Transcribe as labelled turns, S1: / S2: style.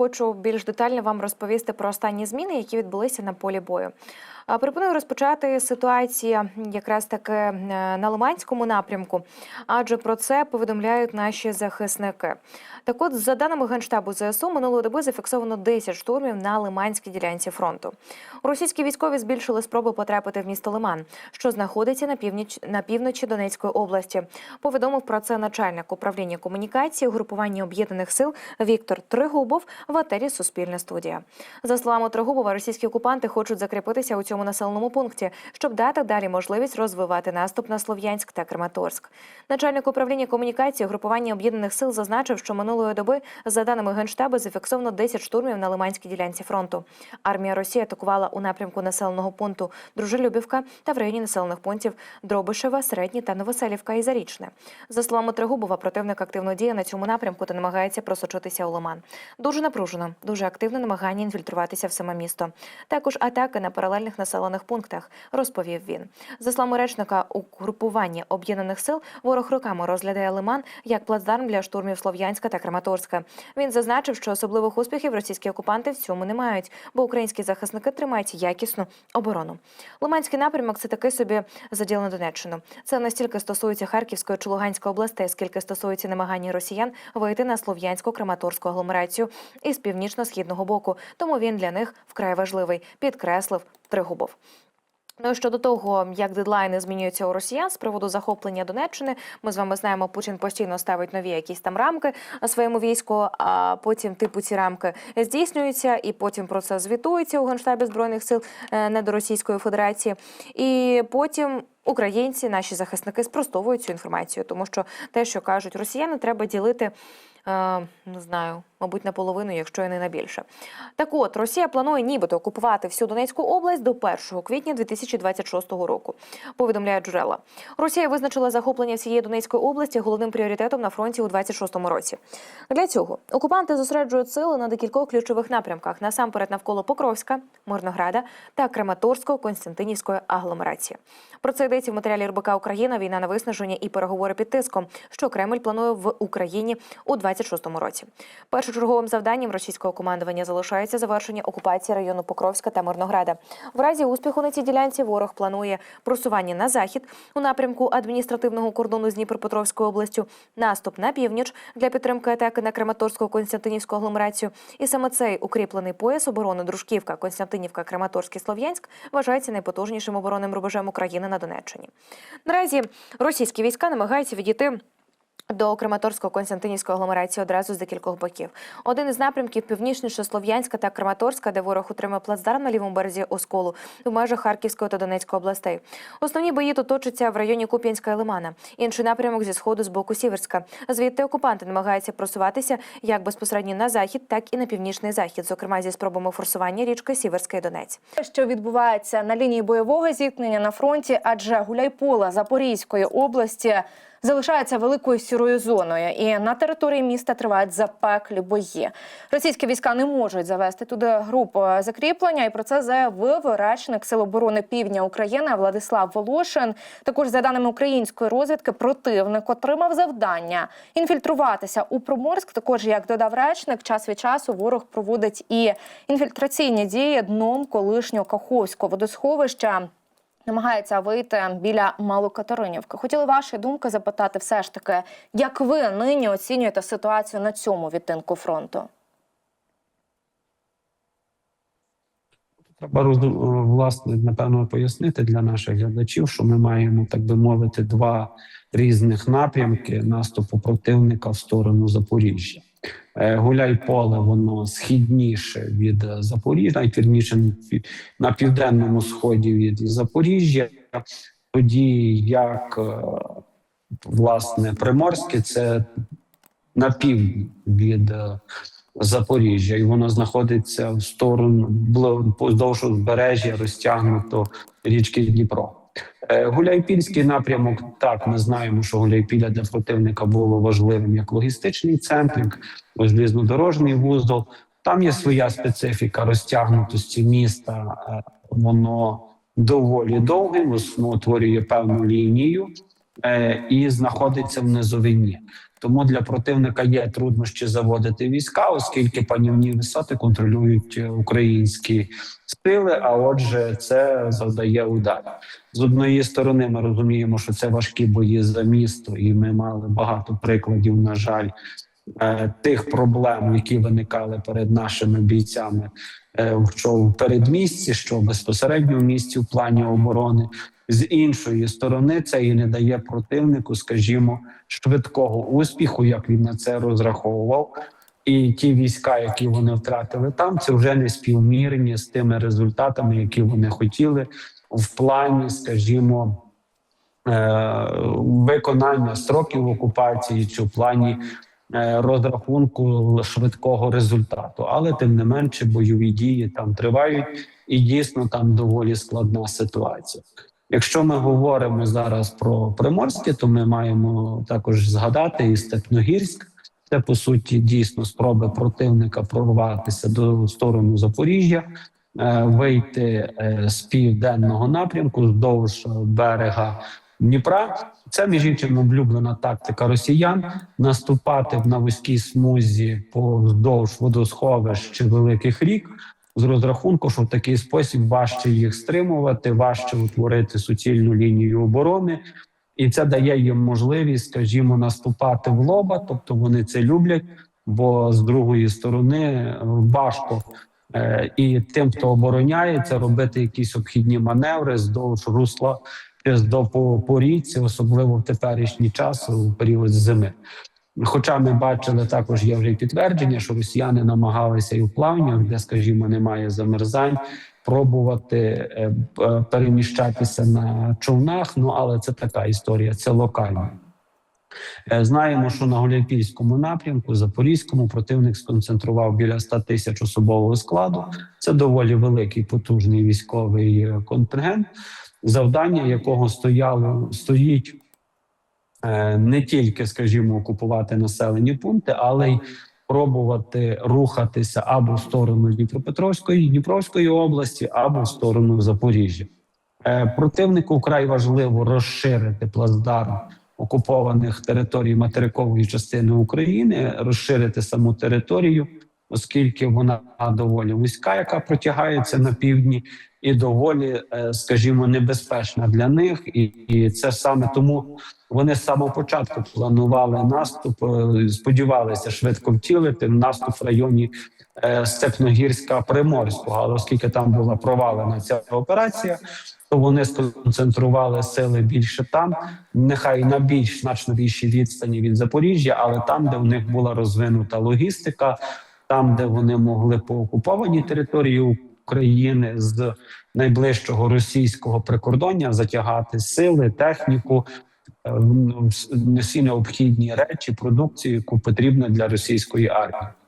S1: хочу більш детально вам розповісти про останні зміни, які відбулися на полі бою. Пропоную розпочати ситуація якраз таки е, на Лиманському напрямку, адже про це повідомляють наші захисники. Так от, за даними Генштабу ЗСУ, минулої доби зафіксовано 10 штурмів на Лиманській ділянці фронту. Російські військові збільшили спроби потрапити в місто Лиман, що знаходиться на північ на півночі Донецької області. Повідомив про це начальник управління комунікації угрупування об'єднаних сил Віктор Тригубов в етері Суспільна студія. За словами Тригубова, російські окупанти хочуть закріпитися у цьому населеному пункті, щоб дати далі можливість розвивати наступ на Слов'янськ та Краматорськ. Начальник управління комунікації угрупування об'єднаних сил зазначив, що минулої доби, за даними генштабу, зафіксовано 10 штурмів на Лиманській ділянці фронту. Армія Росії атакувала у напрямку населеного пункту Дружелюбівка та в районі населених пунктів Дробишева, Середній та Новоселівка і Зарічне. За словами Тригубова, противник активно діє на цьому напрямку та намагається просочитися у Лиман. Дуже напружено, дуже активне намагання інфільтруватися в саме місто. Також атаки на паралельних населених пунктах, розповів він. За словами речника угрупування об'єднаних сил, ворог роками розглядає Лиман як плацдарм для штурмів Слов'янська та Краматорська. Він зазначив, що особливих успіхів російські окупанти в цьому не мають, бо українські захисники тримають якісну оборону. Лиманський напрямок це такий собі заділ на Донеччину. Це настільки стосується Харківської чи Луганської областей, скільки стосується намагання росіян вийти на слов'янську краматорську агломерацію із північно-східного боку. Тому він для них вкрай важливий, підкреслив Тригубов. Ну щодо того, як дедлайни змінюються у росіян з приводу захоплення Донеччини, ми з вами знаємо, Путін постійно ставить нові якісь там рамки своєму війську. А потім, типу, ці рамки здійснюються, і потім про це звітується у генштабі збройних сил е, недоросійської федерації. І потім. Українці, наші захисники, спростовують цю інформацію, тому що те, що кажуть росіяни, треба ділити. Е, Не знаю, мабуть, наполовину, якщо і не на більше. Так от Росія планує нібито окупувати всю Донецьку область до 1 квітня 2026 року. Повідомляють джерела. Росія визначила захоплення всієї Донецької області головним пріоритетом на фронті у 26-му році. Для цього окупанти зосереджують сили на декількох ключових напрямках: насамперед навколо Покровська, Мирнограда та Краматорського Константинівської агломерації. Про це йдеться в матеріалі РБК Україна, війна на виснаження і переговори під тиском, що Кремль планує в Україні у 26-му році. Першочерговим завданням російського командування залишається завершення окупації району Покровська та Мирнограда. В разі успіху на цій ділянці ворог планує просування на захід у напрямку адміністративного кордону з Дніпропетровською областю, наступ на північ для підтримки атаки на Краматорську Константинівську агломерацію. І саме цей укріплений пояс оборони Дружківка, Константинівка, Краматорський, Слов'янськ вважається найпотужнішим оборонним рубежем України на Донеччині. Наразі російські війська намагаються відійти. До Краматорського Константинівської агломерації одразу з декількох боків. Один із напрямків північніше Слов'янська та Краматорська, де ворог отримав плацдарм на лівому березі Осколу в межах Харківської та Донецької областей. Основні бої тут точаться в районі Куп'янська і Лимана. Інший напрямок зі сходу з боку Сіверська. Звідти окупанти намагаються просуватися як безпосередньо на захід, так і на північний захід, зокрема зі спробами форсування річки Сіверська і Донець.
S2: що відбувається на лінії бойового зіткнення на фронті, адже Гуляйполе Запорізької області залишається великою сірою зоною, і на території міста тривають запеклі бої. Російські війська не можуть завести туди групу закріплення, і про це заявив речник Сил оборони Півдня України Владислав Волошин. Також за даними української розвідки, противник отримав завдання інфільтруватися у Приморськ. Також як додав речник, час від часу ворог проводить і інфільтраційні дії дном колишнього Каховського водосховища. Намагається вийти біля Малокатеринівки. Хотіли ваші думки запитати, все ж таки, як ви нині оцінюєте ситуацію на цьому відтинку фронту?
S3: Треба власне напевно пояснити для наших глядачів, що ми маємо, так би мовити, два різних напрямки наступу противника в сторону Запоріжжя. Е, Гуляй поле, воно східніше від е, Запоріжжя, навіть на південному сході від Запоріжжя. Тоді як е, власне Приморське, це на півдні від Запоріжжя, і воно знаходиться в сторону поздовж узбережжя розтягнуто річки Дніпро. Е, Гуляйпільський напрямок. Так, ми знаємо, що Гуляйпілля для противника було важливим як логістичний центр, железнодорожний вузол. Там є своя специфіка розтягнутості міста. Е, Воно доволі довге, воно утворює певну лінію е, і знаходиться в низовині. Тому для противника є труднощі заводити війська, оскільки панівні висоти контролюють е, українські сили. А отже, це завдає удар. З одної сторони, ми розуміємо, що це важкі бої за місто, і ми мали багато прикладів, на жаль, е, тих проблем, які виникали перед нашими бійцями, е, що в передмісті, що безпосередньо в місті в плані оборони. З іншої сторони, це і не дає противнику, скажімо, швидкого успіху, як він на це розраховував. І ті війська, які вони втратили там, це вже не співмірні з тими результатами, які вони хотіли в плані, скажімо, е, виконання строків окупації чи в плані е, розрахунку швидкого результату. Але тим не менше бойові дії там тривають, і дійсно там доволі складна ситуація. Якщо ми говоримо зараз про Приморське, то ми маємо також згадати і Степногірськ. Це по суті дійсно спроби противника прорватися до сторону Запоріжжя, е, вийти е, з південного напрямку вздовж берега Дніпра. Це між іншим облюблена тактика росіян наступати на вузькій смузі повздовж водосховищ чи великих рік. З розрахунку, що в такий спосіб важче їх стримувати, важче утворити суцільну лінію оборони, і це дає їм можливість, скажімо, наступати в лоба. Тобто вони це люблять, бо з другої сторони е, важко е, і тим, хто обороняється, робити якісь обхідні маневри здовж русла чи до по, по річці, особливо в теперішній час у період зими. Хоча ми бачили також є вже й підтвердження, що росіяни намагалися і в плавнях, де, скажімо, немає замерзань, пробувати е, е, переміщатися на човнах. Ну але це така історія, це локально. Е, Знаємо, що на Гуляйпільському напрямку, Запорізькому, противник сконцентрував біля 100 тисяч особового складу. Це доволі великий потужний військовий контингент, завдання якого стояло стоїть не тільки, скажімо, окупувати населені пункти, але й пробувати рухатися або в сторону Дніпропетровської Дніпровської області, або в сторону Запоріжжя. Е, Противнику вкрай важливо розширити плацдарм окупованих територій материкової частини України, розширити саму територію, оскільки вона доволі вузька, яка протягається на півдні, і доволі, е, скажімо, небезпечна для них. І, це саме тому вони з самого початку планували наступ, е, сподівалися швидко втілити наступ в районі е, Степногірська Приморського. Але оскільки там була провалена ця операція, то вони сконцентрували сили більше там, нехай на більш значно більшій відстані від Запоріжжя, але там, де в них була розвинута логістика, там, де вони могли по окупованій території України з найближчого російського прикордоння затягати сили, техніку, е, всі необхідні речі, продукцію, яку потрібно для російської армії.